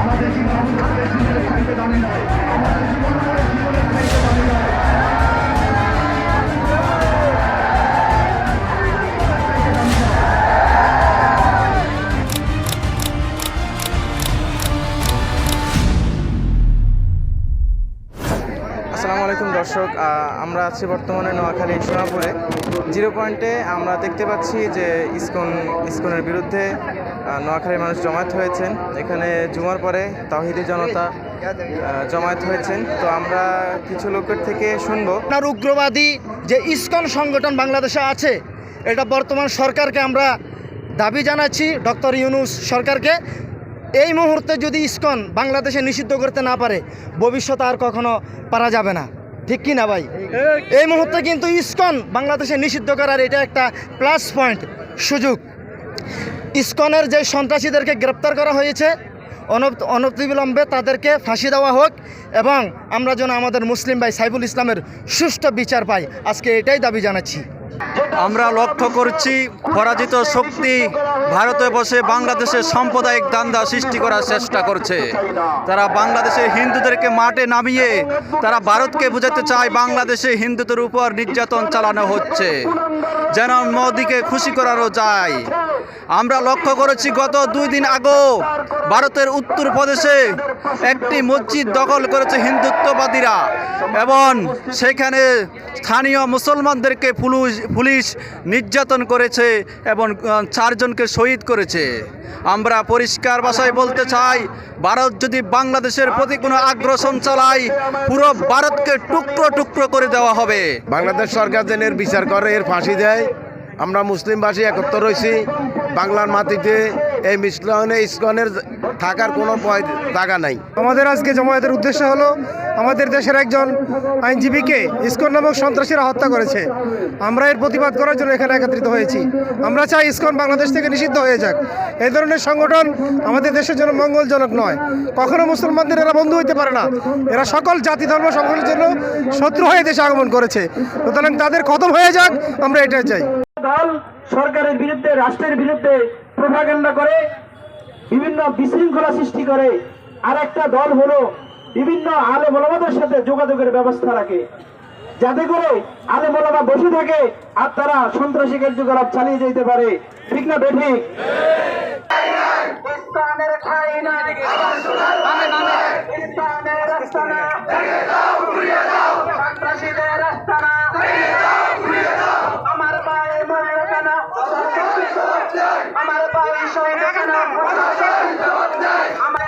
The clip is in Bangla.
আমাদের জীবন আসসালামু আলাইকুম, দর্শক। আমরা আছি বর্তমানে নোয়াখালী সোনাপুরে। জিরো পয়েন্টে আমরা দেখতে পাচ্ছি যে ইসকন, ইসকনের বিরুদ্ধে নোয়াখালীর মানুষ জমায়েত হয়েছেন। এখানে জুমার পরে তাহিদি জনতা জমায়েত হয়েছেন। তো আমরা কিছু লোকের থেকে শুনব। আপনার উগ্রবাদী যে ইসকন সংগঠন বাংলাদেশে আছে, এটা বর্তমান সরকারকে আমরা দাবি জানাচ্ছি। ডক্টর ইউনুস সরকারকে। এই মুহূর্তে যদি ইস্কন বাংলাদেশে নিষিদ্ধ করতে না পারে ভবিষ্যতে আর কখনো পারা যাবে না। ঠিক কি না ভাই? এই মুহূর্তে কিন্তু ইস্কন বাংলাদেশে নিষিদ্ধ করার এটা একটা প্লাস পয়েন্ট সুযোগ। ইস্কনের যে সন্ত্রাসীদেরকে গ্রেপ্তার করা হয়েছে, অনব- অনতিবিলম্বে তাদেরকে ফাঁসি দেওয়া হোক এবং আমরা যেন আমাদের মুসলিম ভাই সাইফুল ইসলামের সুষ্ঠু বিচার পাই। আজকে এটাই দাবি জানাচ্ছি। আমরা লক্ষ্য করছি পরাজিত শক্তি ভারতে বসে বাংলাদেশের সাম্প্রদায়িক দান্দা সৃষ্টি করার চেষ্টা করছে। তারা বাংলাদেশে হিন্দুদেরকে মাঠে নামিয়ে তারা ভারতকে বুঝাতে চায় বাংলাদেশে হিন্দুদের উপর নির্যাতন চালানো হচ্ছে। যেন মোদিকে খুশি করারও যায়। আমরা লক্ষ্য করেছি গত দুই দিন আগেও ভারতের উত্তর প্রদেশে একটি মসজিদ দখল করেছে হিন্দুত্ববাদীরা। এবং সেখানে স্থানীয় মুসলমানদেরকে পুলিশ পুলিশ নির্যাতন করেছে এবং চারজনকে শহীদ করেছে। আমরা পরিষ্কার ভাষায় বলতে চাই, ভারত যদি বাংলাদেশের প্রতি কোনো আগ্রাসন চালায়, পুরো ভারতকে টুকরো টুকরো করে দেওয়া হবে। বাংলাদেশ সরকার এর বিচার করে, এর ফাঁসি দেয় আমরা মুসলিমবাসী একত্র রয়েছি বাংলার মাটিতে এই মিসলনে ইস্কনের থাকার কোনো জায়গা নাই। আমাদের আজকে জমায়েতের উদ্দেশ্য হলো আমাদের দেশের একজন আইনজীবীকে ইস্কন নামক সন্ত্রাসীরা হত্যা করেছে। আমরা এর প্রতিবাদ করার জন্য এখানে একত্রিত হয়েছি। আমরা চাই ইস্কন বাংলাদেশ থেকে নিষিদ্ধ হয়ে যাক। এই ধরনের সংগঠন আমাদের দেশের জন্য মঙ্গলজনক নয়। কখনো মুসলমানদের এরা বন্ধু হইতে পারে না। এরা সকল জাতি, ধর্ম সকলের জন্য শত্রু হয়ে দেশে আগমন করেছে। সুতরাং তাদের খতম হয়ে যাক, আমরা এটাই চাই। দল সরকারের বিরুদ্ধে, রাষ্ট্রের বিরুদ্ধে প্রভাকাণ্ডা করে, বিভিন্ন বিশৃঙ্খলা সৃষ্টি করে। আর একটা দল হলো বিভিন্ন আলে মোলামাদের সাথে যোগাযোগের ব্যবস্থা রাখে। যাতে করে আলে মোলামা বসে থাকে আর তারা সন্ত্রাসী কার্যকলাপ চালিয়ে যেতে পারে। ঠিক না, বেঠিক ইসলামের ঠাঁই নাই। ইসলামের আস্তানা। সন্ত্রাসীদের আস্তানা। আমার পায়ে মরলো কেন আমার পায়ে শহীদ কেন আমার